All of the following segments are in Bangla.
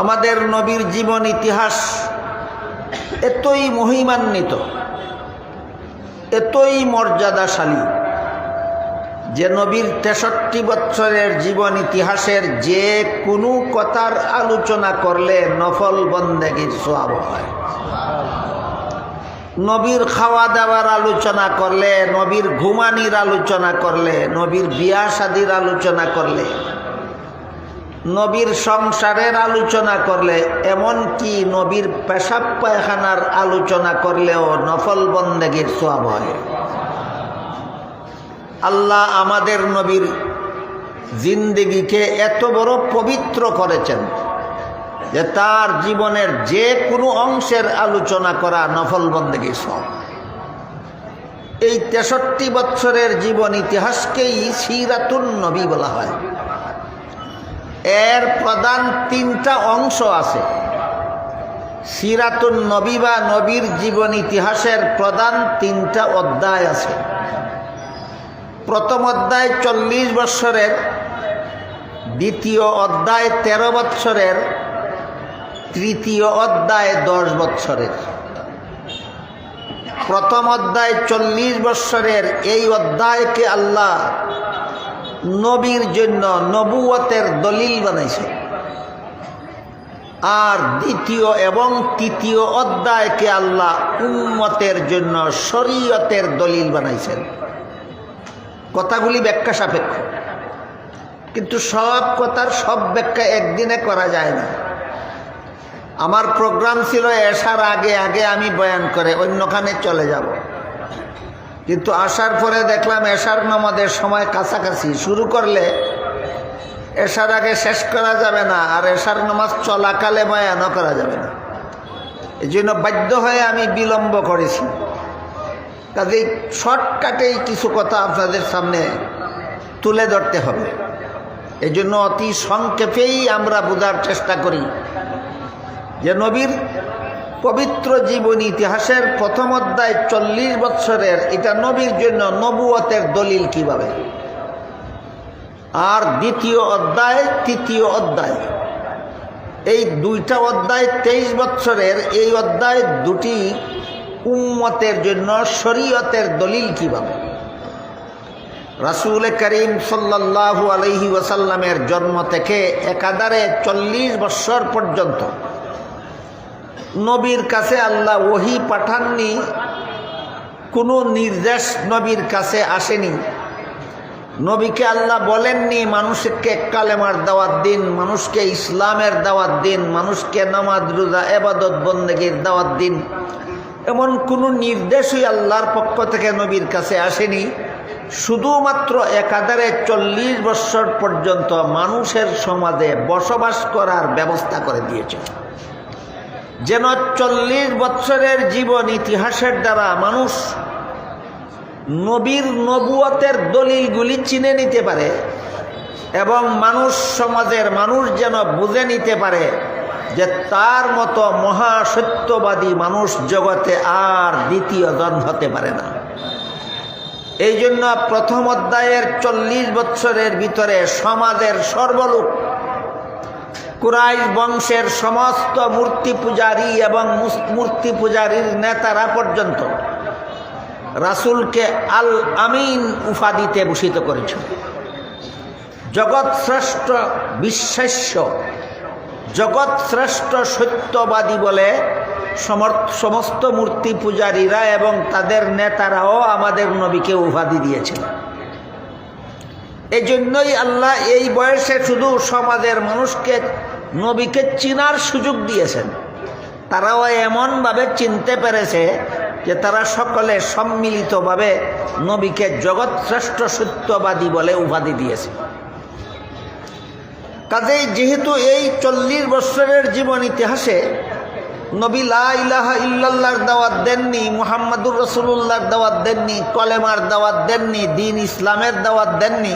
আমাদের নবীর জীবন ইতিহাস এতই মহিমান্বিত, এতই মর্যাদাশালী যে নবীর তেষট্টি বৎসরের জীবন ইতিহাসের যে কোনো কথার আলোচনা করলে নফল বন্দেগীর সোয়াব হয়। নবীর খাওয়া দাওয়ার আলোচনা করলে, নবীর ঘুমানির আলোচনা করলে, নবীর বিয়া শাদির আলোচনা করলে নবীর সংসারের আলোচনা করলে এমন কি নবীর পেশাব পায়খানার আলোচনা করলেও নফল বন্দেগীর সোয়াব হয়। আল্লাহ আমাদের নবীর জিন্দিগিকে এত বড় পবিত্র করেছেন যে তার জীবনের যে কোনো অংশের আলোচনা করা নফল বন্দেগীর সব এই তেষট্টি বৎসরের জীবন ইতিহাসকেই সিরাতুন নবী বলা হয়। এর প্রধান তিনটা অংশ আছে। সিরাতুন নবী বা নবীর জীবন ইতিহাসের প্রধান তিনটা অধ্যায় আছে। প্রথম অধ্যায় চল্লিশ বৎসরের, দ্বিতীয় অধ্যায় ১৩ বৎসরের, তৃতীয় অধ্যায় দশ বৎসরের। প্রথম অধ্যায় চল্লিশ বৎসরের এই অধ্যায়কে আল্লাহ নবীর জন্য নবুয়তের দলিল বানাইছে। আর দ্বিতীয় এবং তৃতীয় অধ্যায়কে আল্লাহ উম্মতের জন্য শরীয়তের দলিল বানাইছেন। কথাগুলি ব্যাখ্যা সাপেক্ষ। কিন্তু সব কথার সব ব্যাখ্যা একদিনে করা যায় না। আমার প্রোগ্রাম ছিল এসার আগে আগে আমি বয়ান করে অন্যখানে চলে যাব। কিন্তু আসার পরে দেখলাম এশার নামাজের সময় কাছাকাছি। শুরু করলে এশার আগে শেষ করা যাবে না, আর এশার নামাজ চলাকালে বয়ানও করা যাবে না। এই জন্য বাধ্য হয়ে আমি বিলম্ব করেছি। কাজেই শর্টকাটেই কিছু কথা আপনাদের সামনে তুলে ধরতে হবে। এই জন্য অতি সংক্ষেপেই আমরা বোঝার চেষ্টা করি যে নবীর পবিত্র জীবনী ইতিহাসের প্রথম অধ্যায় চল্লিশ বৎসরের, এটা নবীর জন্য নবুয়তের দলিল কীভাবে? আর দ্বিতীয় অধ্যায়, তৃতীয় অধ্যায়। এই দুইটা অধ্যায় তেইশ বৎসরের, এই অধ্যায় দুটি উম্মতের জন্য শরীয়তের দলিল কীভাবে? রাসুল করিম সাল্লাহু আলহি ওয়াসাল্লামের জন্ম থেকে একাধারে চল্লিশ বৎসর পর্যন্ত নবীর কাছে আল্লাহ ওহি পাঠাননি, কোনো নির্দেশ নবীর কাছে আসেনি। নবীকে আল্লাহ বলেননি, মানুষকে কালেমার দাওয়াত দিন, মানুষকে ইসলামের দাওয়াত দিন, মানুষকে নামাজ, রোজা, এবাদত, বন্দেগীর দাওয়াত দিন। এমন কোনো নির্দেশই আল্লাহর পক্ষ থেকে নবীর কাছে আসেনি। শুধুমাত্র একাধারে চল্লিশ বৎসর পর্যন্ত মানুষের সমাজে বসবাস করার ব্যবস্থা করে দিয়েছে। যেন চল্লিশ বৎসরের জীবন ইতিহাসের দ্বারা মানুষ নবীর নবুয়তের দলিলগুলি চিনে নিতে পারে এবং মানুষ সমাজের মানুষ যেন বুঝে নিতে পারে যে তার মতো মহাসত্যবাদী মানুষ জগতে আর দ্বিতীয় জন হতে পারে না। এই জন্য প্রথম অধ্যায়ের চল্লিশ বৎসরের ভিতরে সমাজের সর্বলোক কুরাইশ বংশের সমস্ত মূর্তি পূজারী এবং মূর্তি পূজারীর নেতারা পর্যন্ত রাসুলকে আল আমিন উপাধিতে ভূষিত করেছিল। জগৎ শ্রেষ্ঠ বিশ্বাস্য জগৎ শ্রেষ্ঠ সত্যবাদী বলে সমস্ত মূর্তি পূজারীরা এবং তাদের নেতারাও আমাদের নবীকে উপাধি দিয়েছিল। এই জন্যই আল্লাহ এই বয়সে শুধু সমাজের মানুষকে নবীকে চিনার সুযোগ দিয়েছেন। তারাও এমনভাবে চিনতে পেরেছে যে তারা সকলে সম্মিলিতভাবে নবীকে জগৎ শ্রেষ্ঠ সত্যবাদী বলে উপাধি দিয়েছে। কাজেই যেহেতু এই চল্লিশ বৎসরের জীবন ইতিহাসে নবী ইলাহা ইল্লাল্লাহর দাওয়াত দেননি, মুহাম্মাদুর রসুল্লাহর দাওয়াত দেননি, কলেমার দাওয়াত দেননি, দিন ইসলামের দাওয়াত দেননি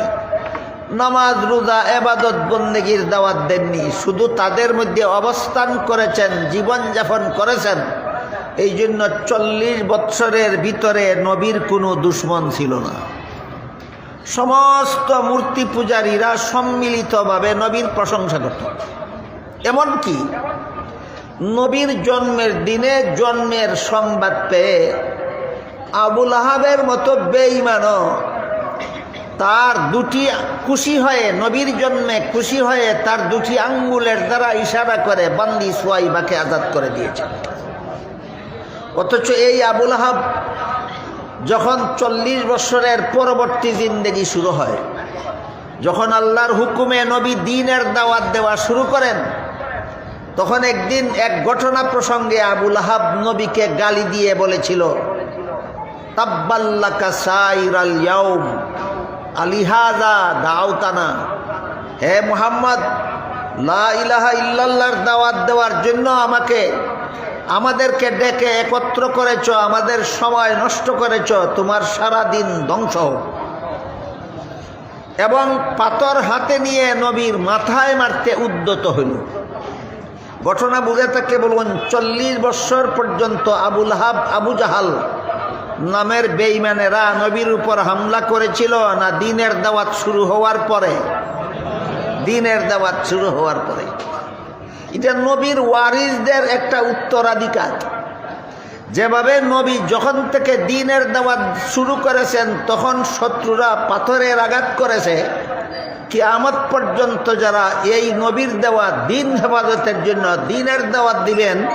নামাজ, রোজা, এবাদত, বন্দেগীর দাওয়াত দেননি। শুধু তাদের মধ্যে অবস্থান করেছেন, জীবনযাপন করেছেন। এই জন্য চল্লিশ বৎসরের ভিতরে নবীর কোনো দুশ্মন ছিল না। সমস্ত মূর্তি পূজারীরা সম্মিলিতভাবে নবীর প্রশংসা করত। এমনকি নবীর জন্মের দিনে জন্মের সংবাদ পেয়ে আবুল আহাবের মতো বেঈমানও তার দুটি খুশি হয়ে, নবীর জন্মে খুশি হয়ে তার দুটি আঙ্গুলের দ্বারা ইশারা করে বান্দি সোয়াইবাকে আজাদ করে দিয়েছে। অথচ এই আবুল আহাব যখন চল্লিশ বছরের পরবর্তী জিন্দেগি শুরু হয়, যখন আল্লাহর হুকুমে নবী দিনের দাওয়াত দেওয়া শুরু করেন, তখন একদিন এক ঘটনা প্রসঙ্গে আবুল আহাব নবীকে গালি দিয়ে বলেছিল, তাব্বাল্লাকা সাইরাল ইয়াউম। আলিহাজা দাওতানা হে মুহাম্মদ, লা ইলাহা ইল্লাল্লাহর দাওয়াত দেওয়ার জন্য আমাকে, আমাদেরকে ডেকে একত্র করেছ, আমাদের সময় নষ্ট করেছ, তোমার সারা দিন ধ্বংস এবং পাথর হাতে নিয়ে নবীর মাথায় মারতে উদ্যত হইল। ঘটনা বুঝে থাকলে বলবেন, চল্লিশ বৎসর পর্যন্ত আবুল হাব, আবু জাহাল নামের বেইমানেরা নবীর উপর হামলা করেছিল না দিনের দাওয়াত শুরু হওয়ার পরে? দিনের দাওয়াত শুরু হওয়ার পরে। এটা নবীর ওয়ারিসদের একটা উত্তরাধিকার। যেভাবে নবী যখন থেকে দিনের দাওয়াত শুরু করেছেন, তখন শত্রুরা পাথরের আঘাত করেছে। কি কিয়ামত পর্যন্ত যারা এই নবীর দেওয়া দিন হেফাজতের জন্য দিনের দাওয়াত দিবেন